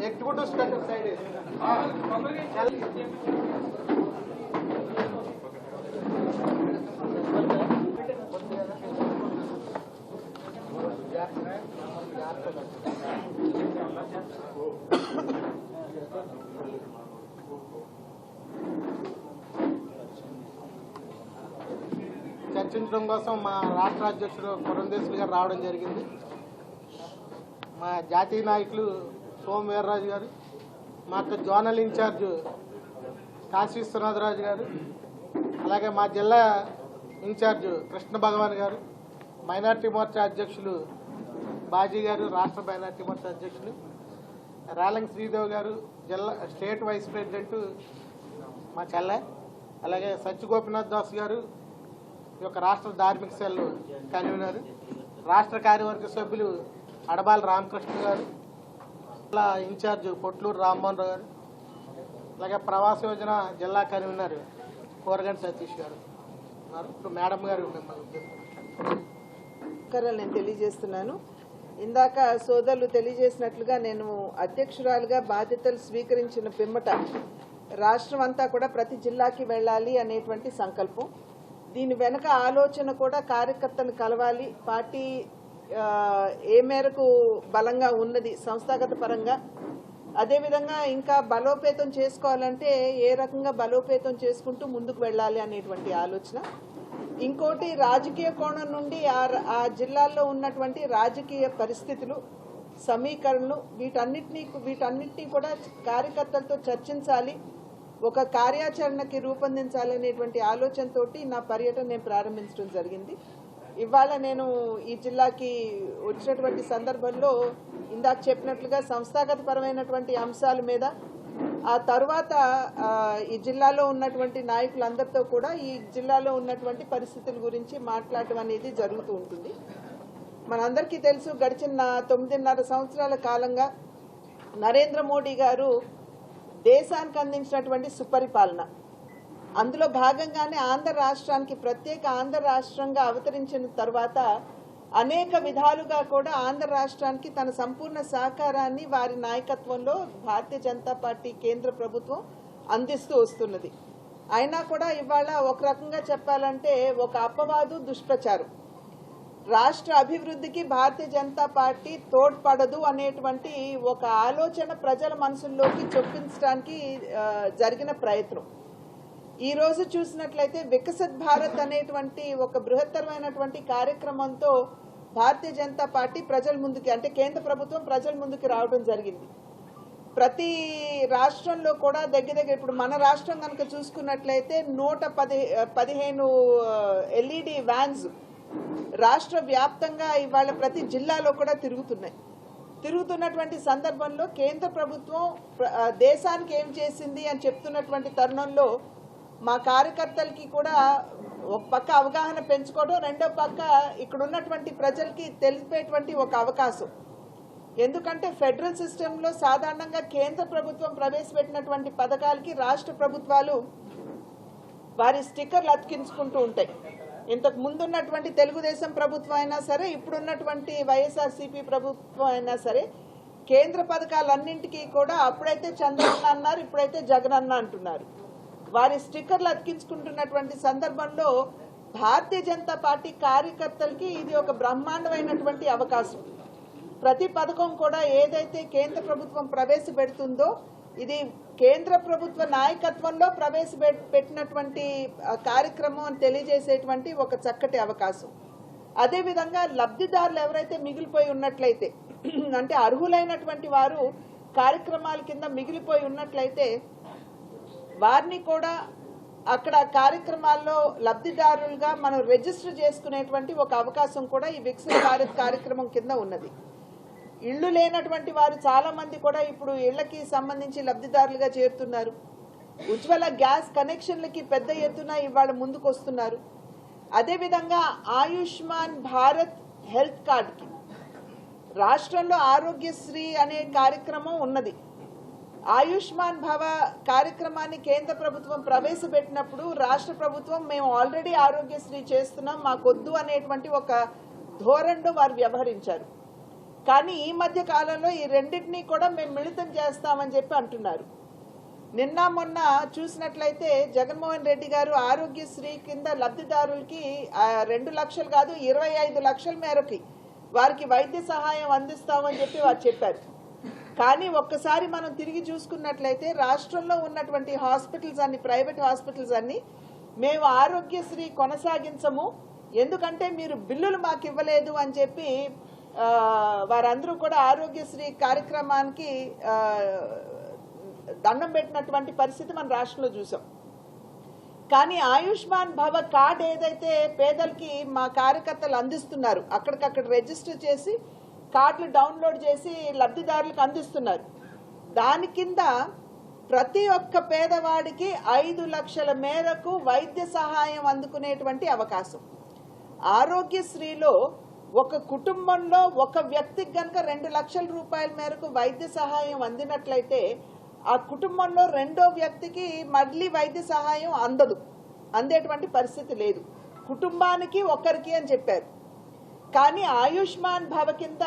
एक फ़ोटो उसका साइड है। हाँ। చర్చించడం కోసం మా రాష్ట్ర అధ్యక్షుడు పురంధేశ్వరి గారు రావడం జరిగింది. మా జాతీయ నాయకులు సోమ వీర్రాజు గారు మా యొక్క జోనల్ ఇన్ఛార్జ్ కాశీ విశ్వనాథరాజు గారు అలాగే మా జిల్లా ఇన్ఛార్జ్ కృష్ణ భగవాన్ గారు మైనార్టీ మోర్చా అధ్యక్షులు బాజీ గారు రాష్ట్ర మైనార్టీ మోర్చా అధ్యక్షులు రాలంగ్ శ్రీదేవ్ గారు జిల్లా స్టేట్ వైస్ ప్రెసిడెంట్ మా చెల్లె అలాగే సత్యగోపినాథ్ దాస్ గారు ఈ యొక్క రాష్ట్ర ధార్మిక సెల్ కన్వీనర్ రాష్ట్ర కార్యవర్గ సభ్యులు అడబాల రామకృష్ణ గారు జిల్లా ఇన్ఛార్జ్ పొట్లూరు రామ్మోహన్ రావు గారు అలాగే ప్రవాస యోజన జిల్లా కన్వీనర్ కోరగంటి సతీష్ గారు ఉన్నారు. ఇప్పుడు మేడం గారు మిమ్మల్ని నమస్కారాలు నేను తెలియజేస్తున్నాను. ఇందాక సోదరులు తెలియజేసినట్లుగా నేను అధ్యక్షురాలుగా బాధ్యతలు స్వీకరించిన పిమ్మట రాష్ట్రం అంతా కూడా ప్రతి జిల్లాకి వెళ్ళాలి అనేటువంటి సంకల్పం. దీని వెనక ఆలోచన కూడా కార్యకర్తను కలవాలి. పార్టీ ఏ మేరకు బలంగా ఉన్నది సంస్థాగత పరంగా. అదేవిధంగా ఇంకా బలోపేతం చేసుకోవాలంటే ఏ రకంగా బలోపేతం చేసుకుంటూ ముందుకు వెళ్ళాలి అనేటువంటి ఆలోచన. ఇంకోటి రాజకీయ కోణం నుండి ఆ ఆ జిల్లాల్లో ఉన్నటువంటి రాజకీయ పరిస్థితులు సమీకరణలు వీటన్నిటినీ వీటన్నిటినీ కూడా కార్యకర్తలతో చర్చించాలి. ఒక కార్యాచరణకి రూపొందించాలనేటువంటి ఆలోచనతోటి నా పర్యటన నేను ప్రారంభించడం జరిగింది. ఇవాళ నేను ఈ జిల్లాకి వచ్చినటువంటి సందర్భంలో ఇందాక చెప్పినట్లుగా సంస్థాగత పరమైనటువంటి అంశాల మీద ఆ తర్వాత ఈ జిల్లాలో ఉన్నటువంటి నాయకులందరితో కూడా ఈ జిల్లాలో ఉన్నటువంటి పరిస్థితుల గురించి మాట్లాడటం అనేది జరుగుతూ ఉంటుంది. మనందరికీ తెలుసు గడిచిన తొమ్మిదిన్నర సంవత్సరాల కాలంగా నరేంద్ర మోడీ గారు దేశానికి అందించినటువంటి సుపరిపాలన. అందులో భాగంగానే ఆంధ్ర రాష్ట్రానికి ప్రత్యేక ఆంధ్ర రాష్ట్రంగా అవతరించిన తర్వాత అనేక విధాలుగా కూడా ఆంధ్ర రాష్ట్రానికి తన సంపూర్ణ సహకారాన్ని వారి నాయకత్వంలో భారతీయ జనతా పార్టీ కేంద్ర ప్రభుత్వం అందిస్తూ వస్తున్నది. అయినా కూడా ఇవాళ ఒక రకంగా చెప్పాలంటే ఒక అపవాదు దుష్ప్రచారం. రాష్ట్ర అభివృద్ధికి భారతీయ జనతా పార్టీ తోడ్పడదు అనేటువంటి ఒక ఆలోచన ప్రజల మనసుల్లోకి చొప్పించడానికి జరిగిన ప్రయత్నం. ఈరోజు చూసినట్లయితే వికసిత్ భారత్ అనేటువంటి ఒక బృహత్తరమైనటువంటి కార్యక్రమంతో భారతీయ జనతా పార్టీ ప్రజల ముందుకి అంటే కేంద్ర ప్రభుత్వం ప్రజల ముందుకి రావడం జరిగింది. ప్రతి రాష్ట్రంలో కూడా దగ్గర దగ్గర ఇప్పుడు మన రాష్ట్రం కనుక చూసుకున్నట్లయితే నూట పది పదిహేను ఎల్ఈడి వ్యాన్స్ రాష్ట్ర వ్యాప్తంగా ఇవాళ ప్రతి జిల్లాలో కూడా తిరుగుతున్నాయి. తిరుగుతున్నటువంటి సందర్భంలో కేంద్ర ప్రభుత్వం ప్ర- దేశానికి ఏం చేసింది అని చెప్తున్నటువంటి తరుణంలో మా కార్యకర్తలకి కూడా ఒక పక్క అవగాహన పెంచుకోవడం రెండో పక్క ఇక్కడ ఉన్నటువంటి ప్రజలకి తెలిపేటువంటి ఒక అవకాశం. ఎందుకంటే ఫెడరల్ సిస్టంలో సాధారణంగా కేంద్ర ప్రభుత్వం ప్రవేశపెట్టినటువంటి పథకాలకి రాష్ట్ర ప్రభుత్వాలు వారి స్టిక్కర్లు అతికించుకుంటూ ఉంటాయి. ఇంతకు ముందున్నటువంటి తెలుగుదేశం ప్రభుత్వం అయినా సరే ఇప్పుడున్నటువంటి వైఎస్ఆర్సీపీ ప్రభుత్వం అయినా సరే కేంద్ర పథకాలన్నింటికీ కూడా అప్పుడైతే చంద్రన్న అన్నారు ఇప్పుడైతే జగన్ అన్న అంటున్నారు. వారి స్టిక్కర్లు అతికించుకుంటున్నటువంటి సందర్భంలో భారతీయ జనతా పార్టీ కార్యకర్తలకి ఇది ఒక బ్రహ్మాండమైనటువంటి అవకాశం. ప్రతి పథకం కూడా ఏదైతే కేంద్ర ప్రభుత్వం ప్రవేశపెడుతుందో ఇది కేంద్ర ప్రభుత్వ నాయకత్వంలో ప్రవేశపెట్టినటువంటి కార్యక్రమం అని తెలియజేసేటువంటి ఒక చక్కటి అవకాశం. అదేవిధంగా లబ్ధిదారులు ఎవరైతే మిగిలిపోయి ఉన్నట్లయితే అంటే అర్హులైనటువంటి వారు కార్యక్రమాల కింద మిగిలిపోయి ఉన్నట్లయితే వారిని కూడా అక్కడ కార్యక్రమాల్లో లబ్ధిదారులుగా మనం రిజిస్టర్ చేసుకునేటువంటి ఒక అవకాశం కూడా ఈ వికసిత భారత్ కార్యక్రమం కింద ఉన్నది. ఇళ్ళు లేనటువంటి వారు చాలా మంది కూడా ఇప్పుడు ఇళ్ళకి సంబంధించి లబ్ధిదారులుగా చేరుతున్నారు. ఉజ్వల గ్యాస్ కనెక్షన్లకి పెద్ద ఎత్తున ఇవాళ ముందుకు వస్తున్నారు అదేవిధంగా ఆయుష్మాన్ భారత్ హెల్త్ కార్డ్కి రాష్ట్రంలో ఆరోగ్యశ్రీ అనే కార్యక్రమం ఉన్నది. ఆయుష్మాన్ భవ కార్యక్రమాన్ని కేంద్ర ప్రభుత్వం ప్రవేశపెట్టినప్పుడు రాష్ట్ర ప్రభుత్వం మేము ఆల్రెడీ ఆరోగ్యశ్రీ చేస్తున్నాం మాకొద్దు అనేటువంటి ఒక ధోరణిలో వారు వ్యవహరించారు. కానీ ఈ మధ్య కాలంలో ఈ రెండింటినీ కూడా మేము మిళితం చేస్తామని చెప్పి అంటున్నారు. నిన్న మొన్న చూసినట్లయితే జగన్మోహన్ రెడ్డి గారు ఆరోగ్యశ్రీ కింద లబ్ధిదారులకి రెండు లక్షలు కాదు ఇరవై ఐదు లక్షల మేరకి వారికి వైద్య సహాయం అందిస్తామని చెప్పి వారు చెప్పారు. కానీ ఒక్కసారి మనం తిరిగి చూసుకున్నట్లయితే రాష్ట్రంలో ఉన్నటువంటి హాస్పిటల్స్ అన్ని ప్రైవేట్ హాస్పిటల్స్ అన్ని మేము ఆరోగ్యశ్రీ కొనసాగించము. ఎందుకంటే మీరు బిల్లులు మాకు ఇవ్వలేదు అని చెప్పి వారందరూ కూడా ఆరోగ్యశ్రీ కార్యక్రమానికి దండం పెట్టినటువంటి పరిస్థితి మన రాష్ట్రంలో చూసాం. కానీ ఆయుష్మాన్ భవ కార్డ్ ఏదైతే పేదలకి మా కార్యకర్తలు అందిస్తున్నారు అక్కడికక్కడ రిజిస్టర్ చేసి కార్డులు డౌన్లోడ్ చేసి లబ్ధిదారులకు అందిస్తున్నారు. దాని కింద ప్రతి ఒక్క పేదవాడికి ఐదు లక్షల మేరకు వైద్య సహాయం అందుకునేటువంటి అవకాశం. ఆరోగ్యశ్రీలో ఒక కుటుంబంలో ఒక వ్యక్తికి గనక రెండు లక్షల రూపాయల మేరకు వైద్య సహాయం అందినట్లయితే ఆ కుటుంబంలో రెండో వ్యక్తికి మళ్ళీ వైద్య సహాయం అందదు. అందేటువంటి పరిస్థితి లేదు. కుటుంబానికి ఒకరికి అని చెప్పారు. కానీ ఆయుష్మాన్ భవ కింద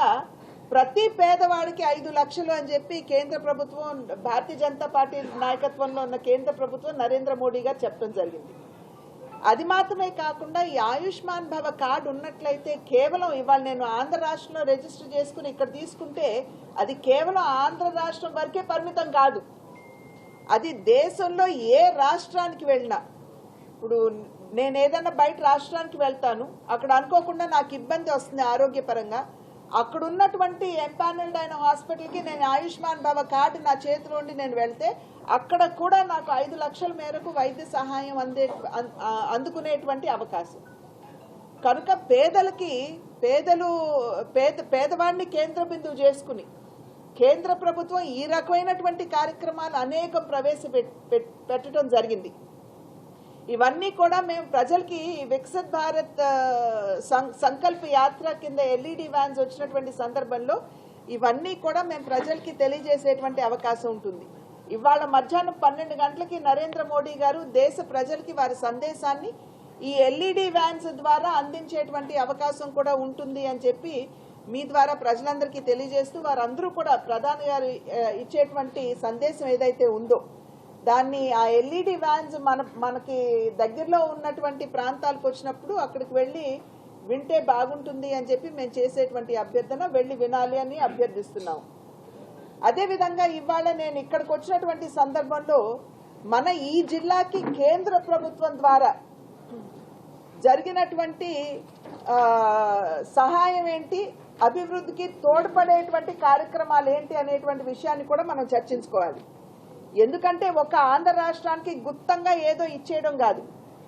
ప్రతి పేదవాడికి ఐదు లక్షలు అని చెప్పి కేంద్ర ప్రభుత్వం భారతీయ జనతా పార్టీ నాయకత్వంలో ఉన్న కేంద్ర ప్రభుత్వం నరేంద్ర మోడీ గారు చెప్పడం జరిగింది. అది మాత్రమే కాకుండా ఈ ఆయుష్మాన్ భవ కార్డు ఉన్నట్లయితే కేవలం ఇవాళ నేను ఆంధ్ర రాష్ట్రంలో రిజిస్టర్ చేసుకుని ఇక్కడ తీసుకుంటే అది కేవలం ఆంధ్ర రాష్ట్రం వరకే పరిమితం కాదు. అది దేశంలో ఏ రాష్ట్రానికి వెళ్ళినా. ఇప్పుడు నేను ఏదైనా బయట రాష్ట్రానికి వెళ్తాను అక్కడ అనుకోకుండా నాకు ఇబ్బంది వస్తుంది ఆరోగ్యపరంగా. అక్కడ ఉన్నటువంటి ఎంపానల్డ్ అయిన హాస్పిటల్కి నేను ఆయుష్మాన్ బాబా కార్డు నా చేతిలో ఉండి నేను వెళ్తే అక్కడ కూడా నాకు ఐదు లక్షల మేరకు వైద్య సహాయం అందే అందుకునేటువంటి అవకాశం. కనుక పేదలకి పేదలు పేద పేదవాడిని కేంద్ర బిందువు చేసుకుని కేంద్ర ప్రభుత్వం ఈ రకమైనటువంటి కార్యక్రమాలు అనేకం ప్రవేశపెట్ పెట్టడం జరిగింది. ఇవన్నీ కూడా మేము ప్రజలకి వికసిత్ భారత్ సం- సంకల్ప యాత్ర కింద ఎల్ఈడి వ్యాన్స్ వచ్చినటువంటి సందర్భంలో ఇవన్నీ కూడా మేము ప్రజలకి తెలియజేసేటువంటి అవకాశం ఉంటుంది. ఇవాళ మధ్యాహ్నం పన్నెండు గంటలకి నరేంద్ర మోడీ గారు దేశ ప్రజలకి వారి సందేశాన్ని ఈ ఎల్ఈడి వ్యాన్స్ ద్వారా అందించేటువంటి అవకాశం కూడా ఉంటుంది అని చెప్పి మీ ద్వారా ప్రజలందరికీ తెలియజేస్తూ వారందరూ కూడా ప్రధాని గారు ఇచ్చేటువంటి సందేశం ఏదైతే ఉందో దాన్ని ఆ ఎల్ఈడి వ్యాన్స్ మన మనకి దగ్గరలో ఉన్నటువంటి ప్రాంతాలకు వచ్చినప్పుడు అక్కడికి వెళ్ళి వింటే బాగుంటుంది అని చెప్పి మేము చేసేటువంటి అభ్యర్థన వెళ్ళి వినాలి అని అభ్యర్థిస్తున్నాం. అదేవిధంగా ఇవాళ నేను ఇక్కడికి వచ్చినటువంటి సందర్భంలో మన ఈ జిల్లాకి కేంద్ర ప్రభుత్వం ద్వారా జరిగినటువంటి సహాయం ఏంటి అభివృద్ధికి తోడ్పడేటువంటి కార్యక్రమాలు ఏంటి అనేటువంటి విషయాన్ని కూడా మనం చర్చించుకోవాలి. ఎందుకంటే ఒక ఆంధ్ర రాష్ట్రానికి గుప్తంగా ఏదో ఇచ్చేయడం కాదు.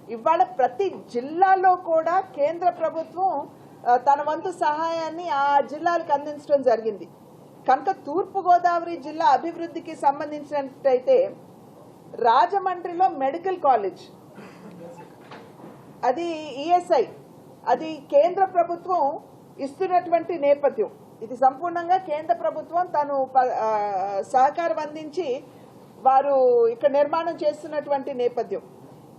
ఇవాళ ప్రతి జిల్లాలో కూడా కేంద్ర ప్రభుత్వం తన వంతు సహాయాన్ని ఆ జిల్లాలకు అందించడం జరిగింది. కనుక తూర్పుగోదావరి జిల్లా అభివృద్ధికి సంబంధించినట్టయితే రాజమండ్రిలో మెడికల్ కాలేజ్ అది ఈఎస్ఐ అది కేంద్ర ప్రభుత్వం ఇస్తున్నటువంటి నేపథ్యం. ఇది సంపూర్ణంగా కేంద్ర ప్రభుత్వం తను ప- సహకారం అందించి వారు ఇక్కడ నిర్మాణం చేస్తున్నటువంటి నేపథ్యం.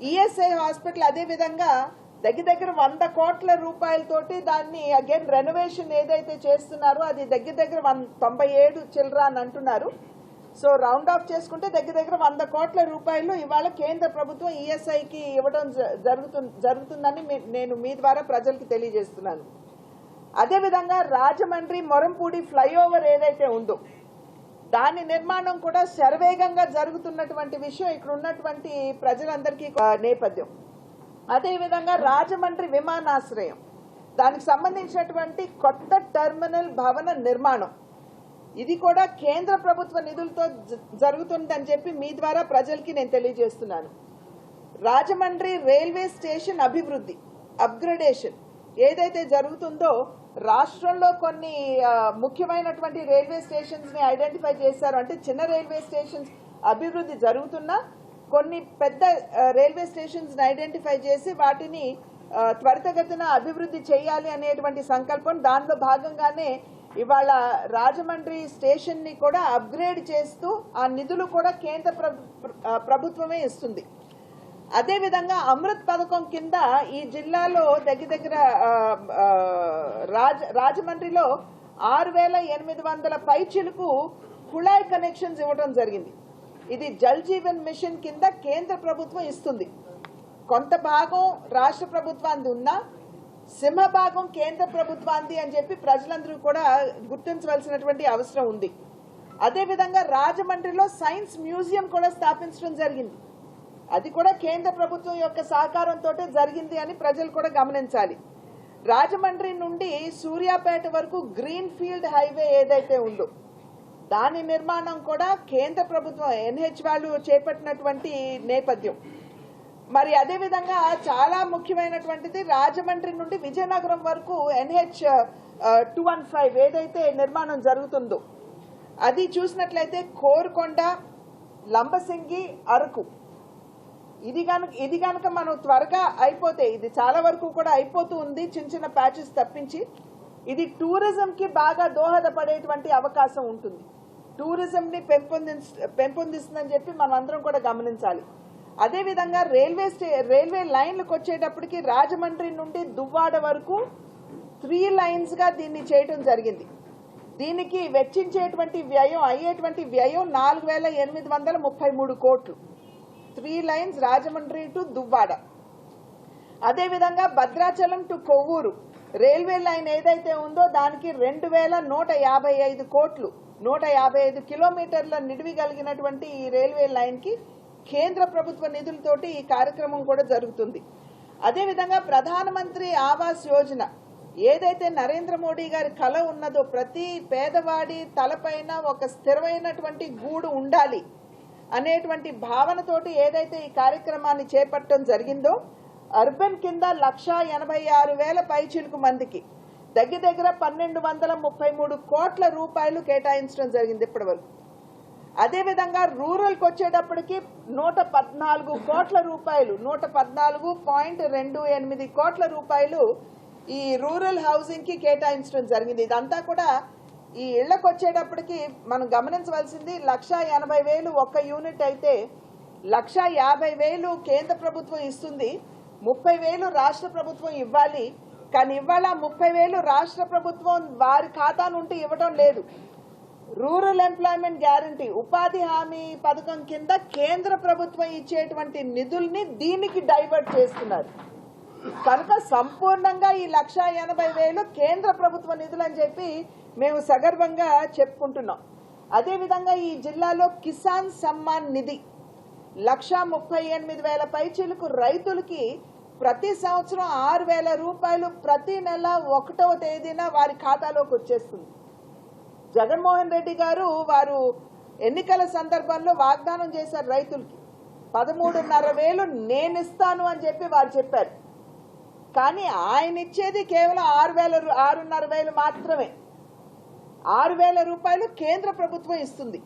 ఈఎస్ఐ హాస్పిటల్ అదేవిధంగా దగ్గర దగ్గర వంద కోట్ల రూపాయలతోటి దాన్ని అగైన్ రెనోవేషన్ ఏదైతే చేస్తున్నారో అది దగ్గర దగ్గర వన్ తొంభై ఏడు చిల్లర అని అంటున్నారు. సో రౌండ్ ఆఫ్ చేసుకుంటే దగ్గర దగ్గర వంద కోట్ల రూపాయలు ఇవాళ కేంద్ర ప్రభుత్వం ఈఎస్ఐకి ఇవ్వడం జ- జరుగుతుందని మీ- నేను మీ ద్వారా ప్రజలకు తెలియజేస్తున్నాను. అదేవిధంగా రాజమండ్రి మొరంపూడి ఫ్లైఓవర్ ఏదైతే ఉందో దాని నిర్మాణం కూడా శరవేగంగా జరుగుతున్నటువంటి విషయం ఇక్కడ ఉన్నటువంటి ప్రజలందరికీ నేపథ్యం. అదేవిధంగా రాజమండ్రి విమానాశ్రయం దానికి సంబంధించినటువంటి కొత్త టెర్మినల్ భవన నిర్మాణం. ఇది కూడా కేంద్ర ప్రభుత్వ నిధులతో జరుగుతుందని చెప్పి మీ ద్వారా ప్రజలకి నేను తెలియజేస్తున్నాను. రాజమండ్రి రైల్వే స్టేషన్ అభివృద్ధి అప్గ్రేడేషన్ ఏదైతే జరుగుతుందో రాష్ట్రంలో కొన్ని ముఖ్యమైనటువంటి రైల్వే స్టేషన్స్ని ఐడెంటిఫై చేశారు. అంటే చిన్న రైల్వే స్టేషన్స్ అభివృద్ధి జరుగుతున్నా కొన్ని పెద్ద రైల్వే స్టేషన్స్ని ఐడెంటిఫై చేసి వాటిని త్వరితగతిన అభివృద్ధి చేయాలి అనేటువంటి సంకల్పం దానిలో భాగంగానే ఇవాళ రాజమండ్రి స్టేషన్ని కూడా అప్గ్రేడ్ చేస్తూ ఆ నిధులు కూడా కేంద్ర ప్రభుత్వమే ఇస్తుంది. అదేవిధంగా అమృత్ పథకం కింద ఈ జిల్లాలో దగ్గర దగ్గర రాజ రాజమండ్రిలో ఆరు వేల ఎనిమిది వందల పైచిలకు కుళాయి కనెక్షన్స్ ఇవ్వడం జరిగింది. ఇది జల్ జీవన్ మిషన్ కింద కేంద్ర ప్రభుత్వం ఇస్తుంది. కొంత భాగం రాష్ట్ర ప్రభుత్వానికి ఉన్నా సింహభాగం కేంద్ర ప్రభుత్వానికి అని చెప్పి ప్రజలందరూ కూడా గుర్తించవలసినటువంటి అవసరం ఉంది. అదేవిధంగా రాజమండ్రిలో సైన్స్ మ్యూజియం కూడా స్థాపించడం జరిగింది. అది కూడా కేంద్ర ప్రభుత్వం యొక్క సహకారంతో జరిగింది అని ప్రజలు కూడా గమనించాలి. రాజమండ్రి నుండి సూర్యాపేట వరకు గ్రీన్ ఫీల్డ్ హైవే ఏదైతే ఉందో దాని నిర్మాణం కూడా కేంద్ర ప్రభుత్వం ఎన్హెచ్ వాళ్ళు చేపట్టినటువంటి నేపథ్యం. మరి అదేవిధంగా చాలా ముఖ్యమైనటువంటిది రాజమండ్రి నుండి విజయనగరం వరకు ఎన్హెచ్ టూ వన్ ఫైవ్ ఏదైతే నిర్మాణం జరుగుతుందో అది చూసినట్లయితే కోరుకొండ లంబసింగి అరకు ఇది కనుక ఇది కనుక మనం త్వరగా అయిపోతే ఇది చాలా వరకు కూడా అయిపోతూ ఉంది చిన్న చిన్న ప్యాచెస్ తప్పించి ఇది టూరిజం కి బాగా దోహదపడేటువంటి అవకాశం ఉంటుంది. టూరిజం ని పెంపొందించ పెంపొందిస్తుందని చెప్పి మనం అందరం కూడా గమనించాలి. అదేవిధంగా రైల్వే స్టే రైల్వే లైన్లకు వచ్చేటప్పటికి రాజమండ్రి నుండి దువ్వాడ వరకు త్రీ లైన్స్గా దీన్ని చేయటం జరిగింది. దీనికి వెచ్చించేటువంటి వ్యయం అయ్యేటువంటి వ్యయం నాలుగు వేల ఎనిమిది వందల ముప్పై మూడు కోట్లు. Three lines Rajahmundry to Duvvada. అదేవిధంగా Bhadrachalam to Kovvur. Railway line ఏదైతే ఉందో దానికి రెండు వేల నూట యాభై ఐదు కోట్లు నూట యాభై ఐదు కిలోమీటర్ల నిడివి కలిగినటువంటి ఈ రైల్వే లైన్కి కేంద్ర ప్రభుత్వ నిధులతోటి ఈ కార్యక్రమం కూడా జరుగుతుంది. అదేవిధంగా ప్రధానమంత్రి ఆవాస్ యోజన. ఏదైతే నరేంద్ర మోడీ గారి కల ఉన్నదో ప్రతి పేదవాడి తలపైన ఒక స్థిరమైనటువంటి గూడు ఉండాలి. అనేటువంటి భావనతోటి ఏదైతే ఈ కార్యక్రమాన్ని చేపట్టడం జరిగిందో అర్బన్ కింద లక్ష ఎనభై ఆరు వేల పైచిలుకు మందికి దగ్గర దగ్గర పన్నెండు వందల ముప్పై మూడు కోట్ల రూపాయలు కేటాయించడం జరిగింది ఇప్పటి వరకు అదేవిధంగా రూరల్కి వచ్చేటప్పటికి నూట పద్నాలుగు కోట్ల రూపాయలు నూట పద్నాలుగు పాయింట్ రెండు ఎనిమిది కోట్ల రూపాయలు ఈ రూరల్ హౌసింగ్కి కేటాయించడం జరిగింది. ఇదంతా కూడా ఈ ఇళ్ళకు వచ్చేటప్పటికి మనం గమనించవలసింది లక్ష ఎనభై వేలు ఒక్క యూనిట్ అయితే లక్ష యాభై వేలు కేంద్ర ప్రభుత్వం ఇస్తుంది ముప్పై వేలు రాష్ట్ర ప్రభుత్వం ఇవ్వాలి. కానీ ఇవాళ ముప్పై వేలు రాష్ట్ర ప్రభుత్వం వారి ఖాతా నుండి ఇవ్వడం లేదు. రూరల్ ఎంప్లాయ్మెంట్ గ్యారంటీ ఉపాధి హామీ పథకం కింద కేంద్ర ప్రభుత్వం ఇచ్చేటువంటి నిధుల్ని దీనికి డైవర్ట్ చేస్తున్నారు. కనుక సంపూర్ణంగా ఈ లక్ష ఎనభై వేలు కేంద్ర ప్రభుత్వ నిధులు అని చెప్పి మేము సగర్వంగా చెప్పుకుంటున్నాం. అదేవిధంగా ఈ జిల్లాలో కిసాన్ సమ్మాన్ నిధి లక్ష ముప్పై ఎనిమిది వేల పైచీలకు రైతులకి ప్రతి సంవత్సరం ఆరు వేల రూపాయలు ప్రతి నెల ఒకటవ తేదీన వారి ఖాతాలోకి వచ్చేస్తుంది. జగన్మోహన్ రెడ్డి గారు వారు ఎన్నికల సందర్భంలో వాగ్దానం చేశారు రైతులకి. పదమూడున్నర వేలు నేను ఇస్తాను అని చెప్పి వారు చెప్పారు. కానీ ఆయన ఇచ్చేది కేవలం ఆరు వేల ఆరున్నర వేలు మాత్రమే. ఆరు వేల రూపాయలు కేంద్ర ప్రభుత్వం ఇస్తుంది.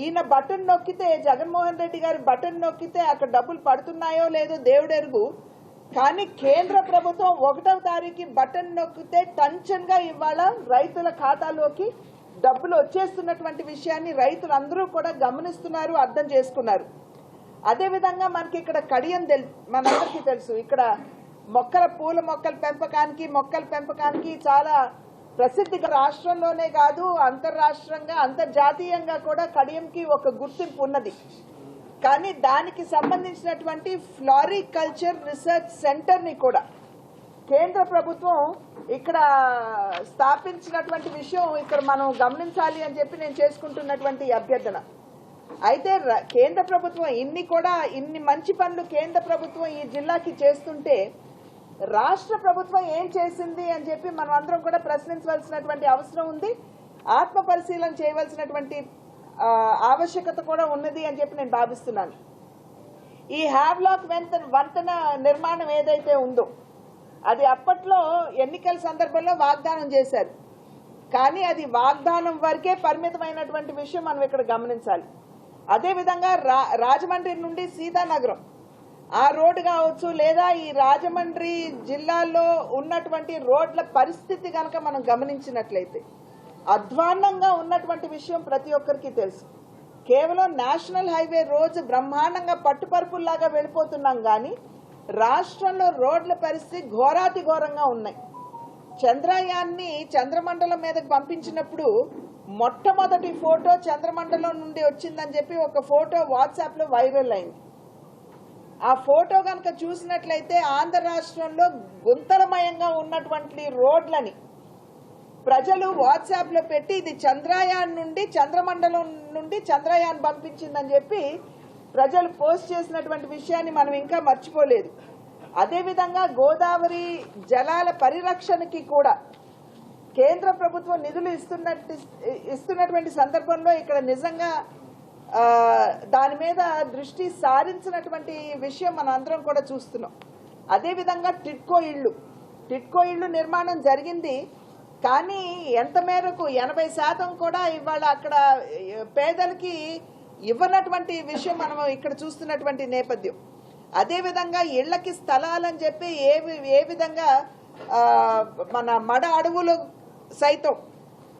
ఈయన బటన్ నొక్కితే జగన్మోహన్ రెడ్డి గారి బటన్ నొక్కితే అక్కడ డబ్బులు పడుతున్నాయో లేదో దేవుడెరుగు. కానీ కేంద్ర ప్రభుత్వం ఒకటవ తారీఖు బటన్ నొక్కితే టంచన్గా ఇవాళ రైతుల ఖాతాలోకి డబ్బులు వచ్చేస్తున్నటువంటి విషయాన్ని రైతులందరూ కూడా గమనిస్తున్నారు అర్థం చేసుకున్నారు. అదేవిధంగా మనకి ఇక్కడ కడియం తెలు మనందరికీ తెలుసు. ఇక్కడ మొక్కల పూల మొక్కల పెంపకానికి మొక్కల పెంపకానికి చాలా ప్రసిద్ధి రాష్ట్రంలోనే కాదు అంతర్రాష్ట్రంగా అంతర్జాతీయంగా కూడా కడియంకి ఒక గుర్తింపు ఉన్నది. కానీ దానికి సంబంధించినటువంటి ఫ్లారికల్చర్ రీసెర్చ్ సెంటర్ని కూడా కేంద్ర ప్రభుత్వం ఇక్కడ స్థాపించినటువంటి విషయం ఇక్కడ మనం గమనించాలి అని చెప్పి నేను చేసుకుంటున్నటువంటి అభ్యర్థన. అయితే ర- కేంద్ర ప్రభుత్వం ఇన్ని కూడా ఇన్ని మంచి పనులు కేంద్ర ప్రభుత్వం ఈ జిల్లాకి చేస్తుంటే రాష్ట్ర ప్రభుత్వం ఏం చేసింది అని చెప్పి మనం అందరం కూడా ప్రశ్నించవలసినటువంటి అవసరం ఉంది. ఆత్మ పరిశీలన చేయవలసినటువంటి ఆవశ్యకత కూడా ఉన్నది అని చెప్పి నేను భావిస్తున్నాను. ఈ హ్యావ్లాక్ వెంత వంతెన నిర్మాణం ఏదైతే ఉందో అది అప్పట్లో ఎన్నికల సందర్భంలో వాగ్దానం చేశారు. కానీ అది వాగ్దానం వరకే పరిమితమైనటువంటి విషయం మనం ఇక్కడ గమనించాలి. అదేవిధంగా రా రాజమండ్రి నుండి సీతానగరం ఆ రోడ్డు కావచ్చు లేదా ఈ రాజమండ్రి జిల్లాలో ఉన్నటువంటి రోడ్ల పరిస్థితి కనుక మనం గమనించినట్లయితే అధ్వాన్నంగా ఉన్నటువంటి విషయం ప్రతి ఒక్కరికి తెలుసు. కేవలం నేషనల్ హైవే రోజు బ్రహ్మాండంగా పట్టుపరుపుల్లాగా వెళ్ళిపోతున్నాం కానీ రాష్ట్రంలో రోడ్ల పరిస్థితి ఘోరాతి ఘోరంగా ఉన్నాయి. చంద్రయాన్ని చంద్రమండలం మీదకి పంపించినప్పుడు మొట్టమొదటి ఫోటో చంద్రమండలం నుండి వచ్చిందని చెప్పి ఒక ఫోటో వాట్సాప్లో వైరల్ అయింది. ఆ ఫోటో కనుక చూసినట్లయితే ఆంధ్ర రాష్ట్రంలో గుంతలమయంగా ఉన్నటువంటి రోడ్లని ప్రజలు వాట్సాప్లో పెట్టి ఇది చంద్రయాన్ నుండి చంద్రమండలం నుండి చంద్రయాన్ పంపించిందని చెప్పి ప్రజలు పోస్ట్ చేసినటువంటి విషయాన్ని మనం ఇంకా మర్చిపోలేదు. అదేవిధంగా గోదావరి జలాల పరిరక్షణకి కూడా కేంద్ర ప్రభుత్వం నిధులు ఇస్తున్నట్టు ఇస్తున్నటువంటి సందర్భంలో ఇక్కడ నిజంగా దాని మీద దృష్టి సారించినటువంటి విషయం మన అందరం కూడా చూస్తున్నాం. అదేవిధంగా టిట్కో ఇళ్ళు. టిట్కో ఇళ్ళు నిర్మాణం జరిగింది. కానీ ఎంత మేరకు ఎనభై శాతం కూడా ఇవాళ అక్కడ పేదలకి ఇవ్వనటువంటి విషయం మనం ఇక్కడ చూస్తున్నటువంటి నేపథ్యం. అదేవిధంగా ఇళ్ళకి స్థలాలని చెప్పి ఏ ఏ విధంగా మన మడ అడవులు సైతం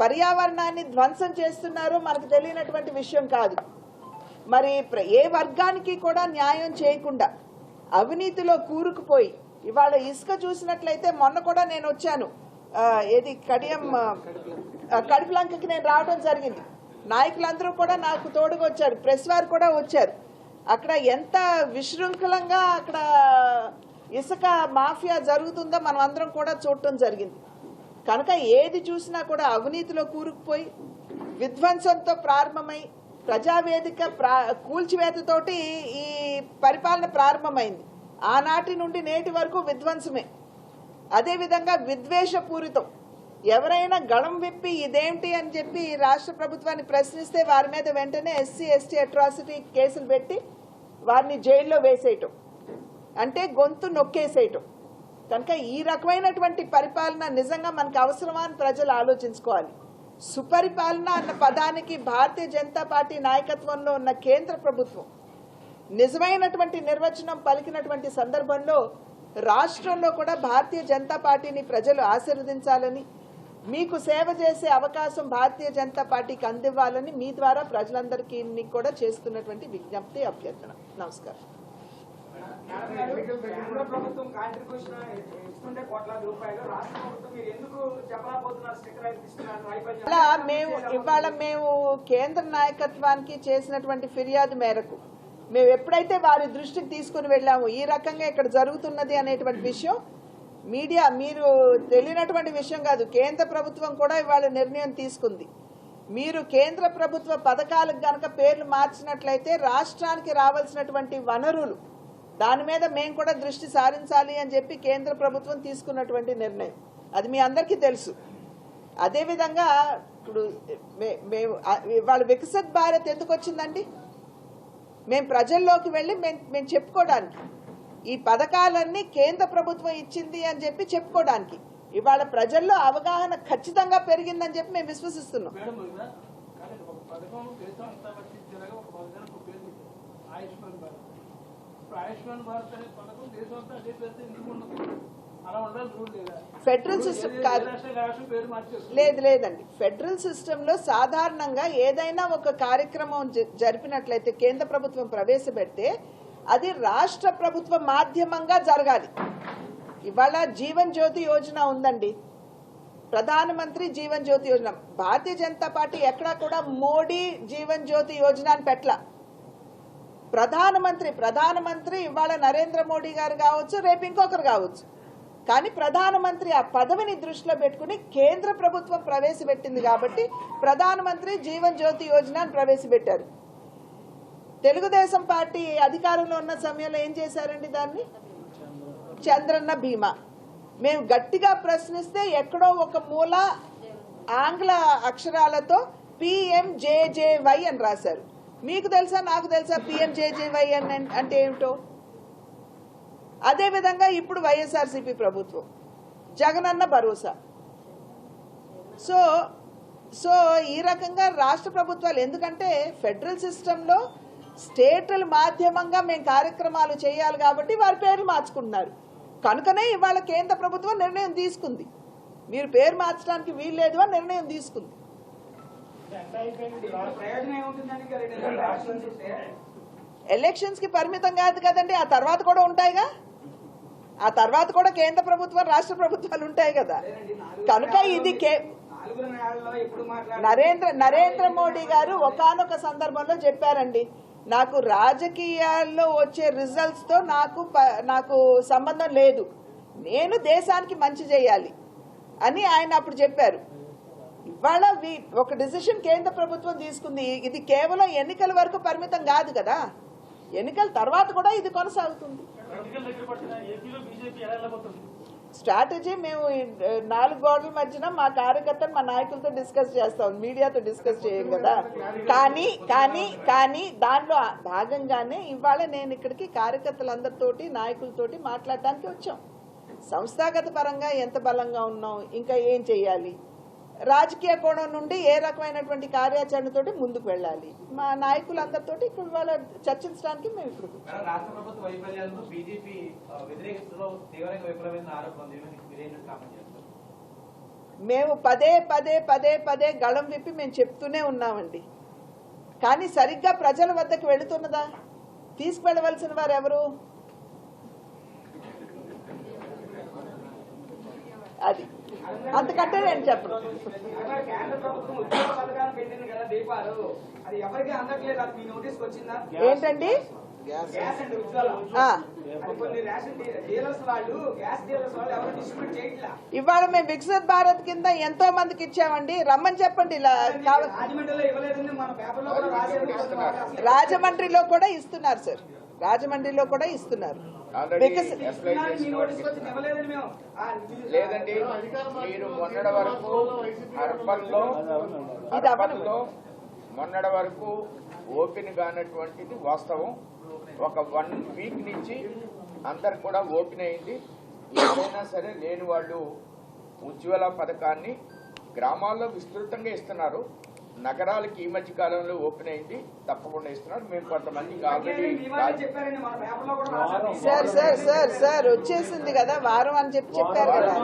పర్యావరణాన్ని ధ్వంసం చేస్తున్నారో మనకు తెలియనటువంటి విషయం కాదు. మరి ప్ర- ఏ వర్గానికి కూడా న్యాయం చేయకుండా అవినీతిలో కూరుకుపోయి ఇవాళ ఇసుక చూసినట్లయితే మొన్న కూడా నేను వచ్చాను. ఏది కడియం కడుపులంకకి నేను రావడం జరిగింది. నాయకులందరూ కూడా నాకు తోడుగా వచ్చారు ప్రెస్ వారు కూడా వచ్చారు. అక్కడ ఎంత విశృంఖలంగా అక్కడ ఇసుక మాఫియా జరుగుతుందో మనం అందరం కూడా చూడటం జరిగింది. కనుక ఏది చూసినా కూడా అవినీతిలో కూరుకుపోయి విధ్వంసంతో ప్రారంభమై ప్రజావేదిక ప్రా కూల్చివేతతోటి ఈ పరిపాలన ప్రారంభమైంది. ఆనాటి నుండి నేటి వరకు విధ్వంసమే. అదేవిధంగా విద్వేషపూరితం. ఎవరైనా గళం విప్పి ఇదేంటి అని చెప్పి రాష్ట్ర ప్రభుత్వాన్ని ప్రశ్నిస్తే వారి మీద వెంటనే ఎస్సీ ఎస్టీ అట్రాసిటీ కేసులు పెట్టి వారిని జైల్లో వేసేయటం. అంటే గొంతు నొక్కేసేయటం. కనుక ఈ రకమైనటువంటి పరిపాలన నిజంగా మనకు అవసరమా అని ప్రజలు ఆలోచించుకోవాలి. సుపరిపాలన అన్న పదానికి భారతీయ జనతా పార్టీ నాయకత్వంలో ఉన్న కేంద్ర ప్రభుత్వం నిజమైనటువంటి నిర్వచనం పలికినటువంటి సందర్భంలో రాష్ట్రంలో కూడా భారతీయ జనతా పార్టీని ప్రజలు ఆశీర్వదించాలని మీకు సేవ చేసే అవకాశం భారతీయ జనతా పార్టీకి అందివ్వాలని మీ ద్వారా ప్రజలందరికీ కూడా చేస్తున్నటువంటి విజ్ఞప్తి అభ్యర్థన. నమస్కారం. కేంద్ర ప్రభుత్వం కాంట్రిబ్యూషన్ ఇస్తుంటే కోట్లాది రూపాయలు రాష్ట్ర ప్రభుత్వం మీరు ఎందుకు చెప్పలేకపోతున్నారు స్టిక్కర్ ఇస్తున్నారు అలా మేము ఇవాళ మేము కేంద్ర నాయకత్వానికి చేసినటువంటి ఫిర్యాదు మేరకు మేము ఎప్పుడైతే వారి దృష్టికి తీసుకుని వెళ్ళాము ఈ రకంగా ఇక్కడ జరుగుతున్నది అనేటువంటి విషయం మీడియా మీరు తెలియనటువంటి విషయం కాదు. కేంద్ర ప్రభుత్వం కూడా ఇవాళ నిర్ణయం తీసుకుంది. మీరు కేంద్ర ప్రభుత్వ పథకాలకు గనక పేర్లు మార్చినట్లయితే రాష్ట్రానికి రావాల్సినటువంటి వనరులు దాని మీద మేము కూడా దృష్టి సారించాలి అని చెప్పి కేంద్ర ప్రభుత్వం తీసుకున్నటువంటి నిర్ణయం. అది మీ అందరికీ తెలుసు. అదేవిధంగా ఇప్పుడు మే- మేము ఇవాళ వికసిత్ భారత్ ఎందుకు వచ్చిందండి? మేము ప్రజల్లోకి వెళ్ళి మేము మేము చెప్పుకోవడానికి. ఈ పథకాలన్నీ కేంద్ర ప్రభుత్వం ఇచ్చింది అని చెప్పి చెప్పుకోవడానికి. ఇవాళ ప్రజల్లో అవగాహన ఖచ్చితంగా పెరిగిందని చెప్పి మేము విశ్వసిస్తున్నాం. ఆయుష్మాన్ ఆయుష్మాన్ భారత్ అనే పథకం దేశం అంతా అదే పేరుతో ఎందుకు ఉండదు ఫెడరల్ సిస్టమ్ కాదు. లేదు లేదండి. ఫెడరల్ సిస్టంలో సాధారణంగా ఏదైనా ఒక కార్యక్రమం జరిపినట్లయితే కేంద్ర ప్రభుత్వం ప్రవేశపెడితే అది రాష్ట్ర ప్రభుత్వ మాధ్యమంగా జరగాలి. ఇవాళ జీవన్ జ్యోతి యోజన ఉందండి. ప్రధానమంత్రి జీవన్ జ్యోతి యోజన. భారతీయ జనతా పార్టీ ఎక్కడా కూడా మోడీ జీవన్ జ్యోతి యోజన అని పెట్టల. ప్రధానమంత్రి ప్రధానమంత్రి ఇవాళ నరేంద్ర మోడీ గారు కావచ్చు రేపు ఇంకొకరు కావచ్చు. కానీ ప్రధానమంత్రి ఆ పదవిని దృష్టిలో పెట్టుకుని కేంద్ర ప్రభుత్వం ప్రవేశపెట్టింది కాబట్టి ప్రధానమంత్రి జీవన్ జ్యోతి యోజన అని ప్రవేశపెట్టారు. తెలుగుదేశం పార్టీ అధికారంలో ఉన్న సమయంలో ఏం చేశారండి దాన్ని? చంద్రన్న బీమా మేము గట్టిగా ప్రశ్నిస్తే ఎక్కడో ఒక మూల ఆంగ్ల అక్షరాలతో పిఎంజేజేవై అని రాశారు. మీకు తెలుసా నాకు తెలుసా పిఎంజేజేవై అంటే ఏమిటో? అదేవిధంగా ఇప్పుడు వైఎస్ఆర్సీపీ ప్రభుత్వం. జగనన్న భరోసా. సో సో ఈ రకంగా రాష్ట్ర ప్రభుత్వాలు ఎందుకంటే ఫెడరల్ సిస్టంలో స్టేట్ల మాధ్యమంగా మేము కార్యక్రమాలు చేయాలి కాబట్టి వారి పేర్లు మార్చుకుంటున్నారు. కనుకనే ఇవాళ కేంద్ర ప్రభుత్వం నిర్ణయం తీసుకుంది. మీరు పేరు మార్చడానికి వీల్లేదు అని నిర్ణయం తీసుకుంది ప్రయోజనం ఏముంటుందని ఇంకా రెండు నెలలు రాష్ట్రం చూస్తే ఎలక్షన్స్కి పరిమితం కాదు కదండి. ఆ తర్వాత కూడా ఉంటాయిగా? ఆ తర్వాత కూడా కేంద్ర ప్రభుత్వం రాష్ట్ర ప్రభుత్వాలు ఉంటాయి కదా. కనుక ఇది కే నరేంద్ర నరేంద్ర మోడీ గారు ఒకానొక సందర్భంలో చెప్పారండి. నాకు రాజకీయాల్లో వచ్చే రిజల్ట్స్తో నాకు ప- నాకు సంబంధం లేదు. నేను దేశానికి మంచి చేయాలి అని ఆయన అప్పుడు చెప్పారు. ఇవాళ వి- ఒక డిసిషన్ కేంద్ర ప్రభుత్వం తీసుకుంది. ఇది కేవలం ఎన్నికల వరకు పరిమితం కాదు కదా. ఎన్నికల తర్వాత కూడా ఇది కొనసాగుతుంది. స్ట్రాటజీ మేము నాలుగు గోడల మధ్యన మా కార్యకర్తలు మా నాయకులతో డిస్కస్ చేస్తాం. మీడియాతో డిస్కస్ చేయం కదా. కానీ కానీ కానీ దానిలో భాగంగానే ఇవాళ నేను ఇక్కడికి కార్యకర్తలందరితోటి నాయకులతోటి మాట్లాడటానికి వచ్చాం. సంస్థాగత పరంగా ఎంత బలంగా ఉన్నాం ఇంకా ఏం చేయాలి? రాజకీయ కోణం నుండి ఏ రకమైనటువంటి కార్యాచరణతోటి ముందుకు వెళ్ళాలి? మా నాయకులందరితోటి ఇప్పుడు ఇవాళ చర్చించడానికి మేము ఇప్పుడు మేము పదే పదే పదే పదే గళం విప్పి మేము చెప్తూనే ఉన్నామండి. కానీ సరిగ్గా ప్రజల వద్దకు వెళుతున్నదా? తీసుకువెళ్ళవలసిన వారు ఎవరు? అది అంతకంటే నేను చెప్పను. ఏంటండి? గ్యాస్. అండి ఉజ్వలం. ఆ, అది కొన్ని రేషన్ డీ- డీలర్స్ వాళ్ళు గ్యాస్ డీలర్స్ వాళ్ళు ఎవరు డిస్ట్రిబ్యూట్ చేయట్లా? ఇవాళ మేము వికసిత్ భారత్ కింద ఎంతో మందికి ఇచ్చామండి. రమ్మని చెప్పండి ఇలా రాజమండ్రిలో కూడా ఇస్తున్నారు సార్. రాజమండ్రిలో కూడా ఇస్తున్నారు. లేదండి మీరు మొన్నటి వరకు అర్బన్లో. అర్బన్లో మొన్నటి వరకు ఓపెన్ కానటువంటిది వాస్తవం. ఒక వన్ వీక్ నుంచి అందరు కూడా ఓపెన్ అయింది. ఎవరైనా సరే లేని వాళ్ళు ఉజ్వల పథకాన్ని గ్రామాల్లో విస్తృతంగా ఇస్తున్నారు. నగరాలకి ఈ మధ్య కాలంలో ఓపెన్ అయింది తప్పకుండా ఇస్తున్నారు. మేము కొంతమందికి ఆల్రెడీ సార్ వచ్చేసింది కదా వారం అని చెప్పి చెప్పారు కదా.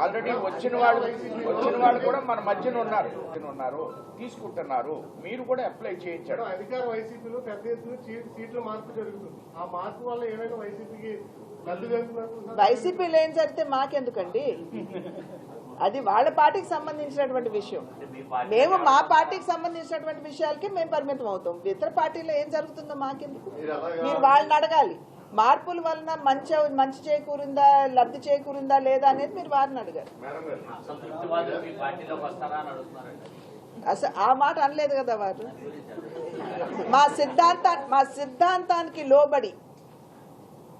ఆల్రెడీ వచ్చిన వాళ్ళు వచ్చిన వాళ్ళు కూడా మన మధ్యన ఉన్నారు. మధ్యన ఉన్నారు తీసుకుంటున్నారు. మీరు కూడా అప్లై చేయించారు అధికార వైసీపీలో పెద్ద ఎత్తున సీట్ల మార్పు జరుగుతుంది. ఆ మార్పు వల్ల ఏమైనా వైసీపీకి వైసీపీలో ఏం జరిగితే మాకెందుకండి? అది వాళ్ళ పార్టీకి సంబంధించినటువంటి విషయం. మేము మా పార్టీకి సంబంధించినటువంటి విషయాలకి మేము పరిమితం అవుతాం. ఇతర పార్టీలో ఏం జరుగుతుందో మాకెందుకు? మీరు వాళ్ళని అడగాలి. మార్పుల వలన మంచి మంచి చేకూరిందా లబ్ధి చేకూరిందా లేదా అనేది మీరు వారిని అడుగుతున్నారండి అసలు ఆ మాట అనలేదు కదా వారు? మా సిద్ధాంతా మా సిద్ధాంతానికి లోబడి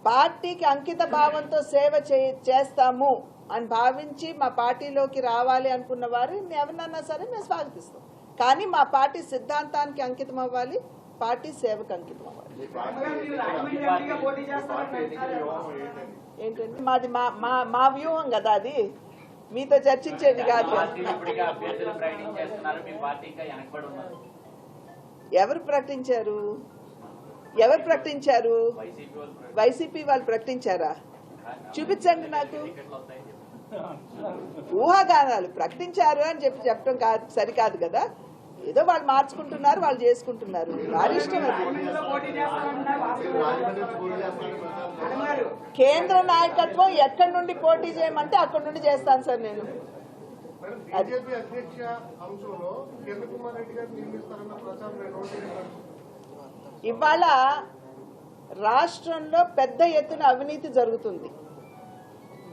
పార్టీకి అంకిత భావంతో సేవ చే- చేస్తాము. అని భావించి మా పార్టీలోకి రావాలి అనుకున్న వారిని ఎవరినన్నా సరే మేము స్వాగతిస్తాం. కానీ మా పార్టీ సిద్ధాంతానికి అంకితం అవ్వాలి పార్టీ సేవకు అంకితం అవ్వాలి. ఏంటంటే మాది మా మా మా వ్యూహం కదా అది. మీతో చర్చించేది కాదు. ఎవరు ప్రకటించారు? ఎవరు ప్రకటించారు? వైసీపీ వాళ్ళు ప్రకటించారు. వైసీపీ వాళ్ళు ప్రకటించారా? చూపించండి నాకు. ఊహాగానాలు ప్రకటించారు అని చెప్పి చెప్పడం కాదు సరికాదు కదా? ఏదో వాళ్ళు మార్చుకుంటున్నారు వాళ్ళు చేసుకుంటున్నారు. వారి ఇష్టం కేంద్ర నాయకత్వం ఎక్కడి నుండి పోటీ చేయమంటే అక్కడి నుండి చేస్తాను సార్ నేను. ఇవాళ రాష్ట్రంలో పెద్ద ఎత్తున అవినీతి జరుగుతుంది.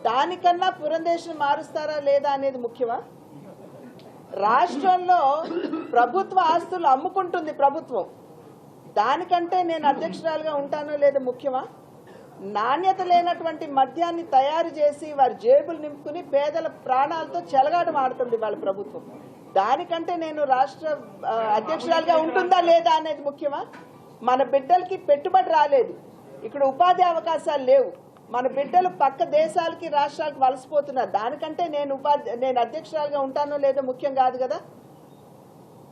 దానికన్నా పురందేశం మారుస్తారా లేదా అనేది ముఖ్యమా? రాష్ట్రంలో ప్రభుత్వ ఆస్తులు అమ్ముకుంటుంది ప్రభుత్వం. దానికంటే నేను అధ్యక్షురాలుగా ఉంటానో లేదో ముఖ్యమా? నాణ్యత లేనటువంటి మద్యాన్ని తయారు చేసి వారి జేబులు నింపుకుని పేదల ప్రాణాలతో చెలగాట ఆడుతుంది వాళ్ళ ప్రభుత్వం. దానికంటే నేను రాష్ట్ర అధ్యక్షురాలుగా ఉంటుందా లేదా అనేది ముఖ్యమా? మన బిడ్డలకి పెట్టుబడి రాలేదు. ఇక్కడ ఉపాధి అవకాశాలు లేవు. మన బిడ్డలు పక్క దేశాలకి రాష్ట్రాలకు వలసిపోతున్నారు. దానికంటే నేను ఉపాధి నేను అధ్యక్షురాలుగా ఉంటానో లేదో ముఖ్యం కాదు కదా?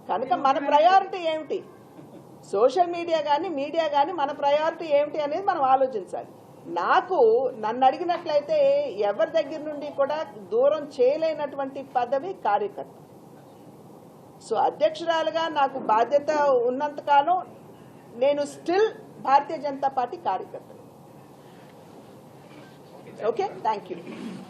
కనుక మన ప్రయారిటీ ఏమిటి? సోషల్ మీడియా కానీ మీడియా కానీ మన ప్రయారిటీ ఏమిటి అనేది మనం ఆలోచించాలి. నాకు నన్ను అడిగినట్లయితే ఎవరి దగ్గర నుండి కూడా దూరం చేయలేనటువంటి పదవి కార్యకర్త. సో అధ్యక్షురాలుగా నాకు బాధ్యత ఉన్నంతకాలం నేను స్టిల్ భారతీయ జనతా పార్టీ కార్యకర్త. Okay, thank you.